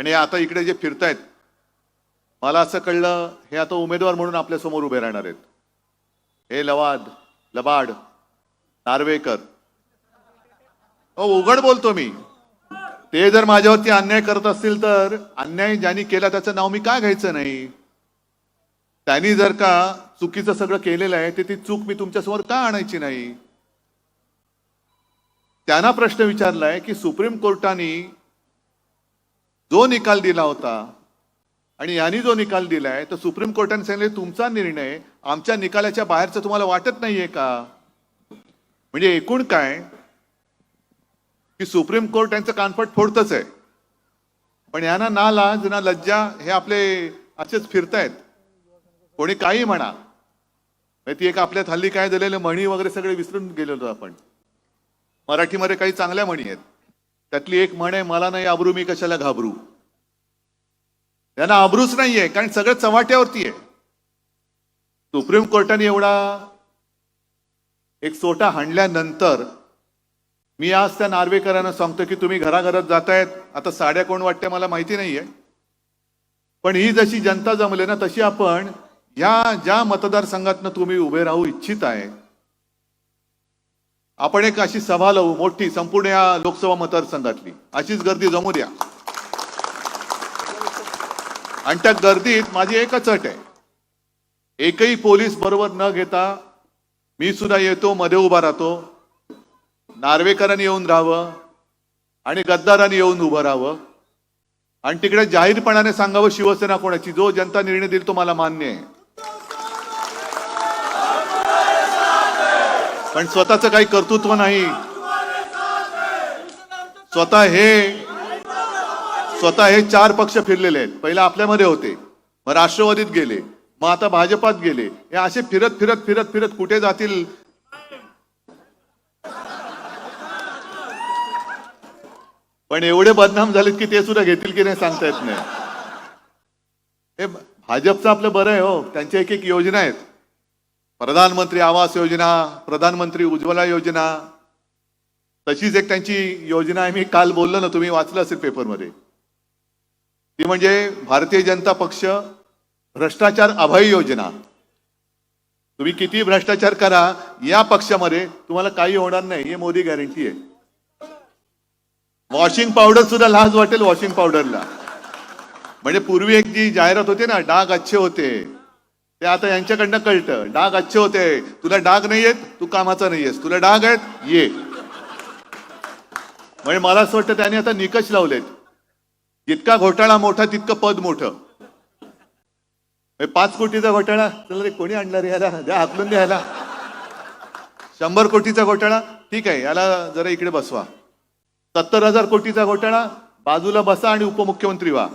आणि आता इकडे जे फिरतायत मला असं कळलं हे आता उमेदवार म्हणून आपल्यासमोर उभे राहणार आहेत. हे लवाद लबाड नार्वेकर. हो उघड बोलतो मी. ते जर माझ्यावरती अन्याय करत असतील तर अन्याय ज्यांनी केला त्याचं नाव मी का घ्यायचं नाही? त्यांनी जर का चुकीचं सगळं केलेलं आहे ते ती चूक मी तुमच्यासमोर का आणायची नाही? त्यांना प्रश्न विचारलाय की सुप्रीम कोर्टाने जो निकाल दिला होता आणि यांनी जो निकाल दिलाय तर सुप्रीम कोर्टाने सांगितले तुमचा निर्णय आमच्या निकालाच्या बाहेरचं तुम्हाला वाटत नाहीये का? म्हणजे एकूण काय? की सुप्रीम कोर्ट यांचं कानफट फोडतच आहे. पण यांना ना लाज ना लज्जा हे आपले असेच फिरतायत. कोणी काही म्हणा. ती एक आपल्यात हल्ली काय झालेलं म्हणी वगैरे सगळे विसरून गेलेलो आपण. मराठीमध्ये काही चांगल्या म्हणी आहेत. त्यातली एक म्हण आहे मला नाही आबरू मी कशाला घाबरू? त्यांना आबरूच नाहीये कारण सगळं चव्हाट्यावरती आहे. सुप्रीम कोर्टाने एवढा एक सोटा हाणल्यानंतर मी आज त्या नार्वेकरांना सांगतो की तुम्ही घराघरात जातायत आता साड्या कोण वाटते मला माहिती नाहीये. पण ही जशी जनता जमले ना तशी आपण या ज्या मतदारसंघातनं तुम्ही उभे राहू इच्छित आहे आपण एक अशी सभा लावू मोठी संपूर्ण या लोकसभा मतदारसंघातली. अशीच गर्दी जमू द्या. आणि त्या गर्दीत माझी एकच अट आहे. एकही पोलीस बरोबर न घेता मी सुद्धा येतो मध्ये उभा राहतो. नार्वेकरांनी येऊन राहावं आणि गद्दारांनी येऊन उभं राहावं. आणि तिकडे जाहीरपणाने सांगावं शिवसेना कोणाची. जो जनता निर्णय देईल तो मला मान्य आहे. पण स्वतःच काही कर्तृत्व नाही. स्वतः हे स्वतः हे चार पक्ष फिरलेले आहेत. पहिला आपल्यामध्ये होते मग राष्ट्रवादीत गेले मग आता भाजपात गेले. हे असे फिरत फिरत फिरत फिरत कुठे जातील? पण एवढे बदनाम झालेत की ते सुद्धा घेतील की नाही सांगता येत नाही. हे भाजपचं आपलं बरं आहे हो. त्यांच्या एक एक योजना आहेत. प्रधानमंत्री आवास योजना प्रधानमंत्री उज्ज्वला योजना तशीच एक त्यांची योजना आहे. मी काल बोललो ना तुम्ही वाचलं असेल पेपरमध्ये. ती म्हणजे भारतीय जनता पक्ष भ्रष्टाचार अभय योजना. तुम्ही किती भ्रष्टाचार करा या पक्षामध्ये तुम्हाला काही होणार नाही हे मोदी गॅरंटी आहे. वॉशिंग पावडर सुद्धा लाज वाटेल वॉशिंग पावडरला. म्हणजे पूर्वी एक जी जाहिरात होते ना डाग अच्छे होते. ते आता यांच्याकडनं कळतं. डाग अच्छे होते. तुला डाग नाही येत तू कामाचा नाही आहेस. तुला डाग आहेत ये. म्हणजे मला असं वाटतं त्याने आता निकष लावलेत. जितका घोटाळा मोठा तितकं पद मोठं. पाच कोटीचा घोटाळा? चला रे कोणी आणला रे याला? द्या हाकलून द्या याला. शंभर कोटीचा घोटाळा? ठीक आहे याला जरा इकडे बसवा. सत्तर हजार कोटीचा घोटाळा? बाजूला बसा आणि उपमुख्यमंत्री व्हा.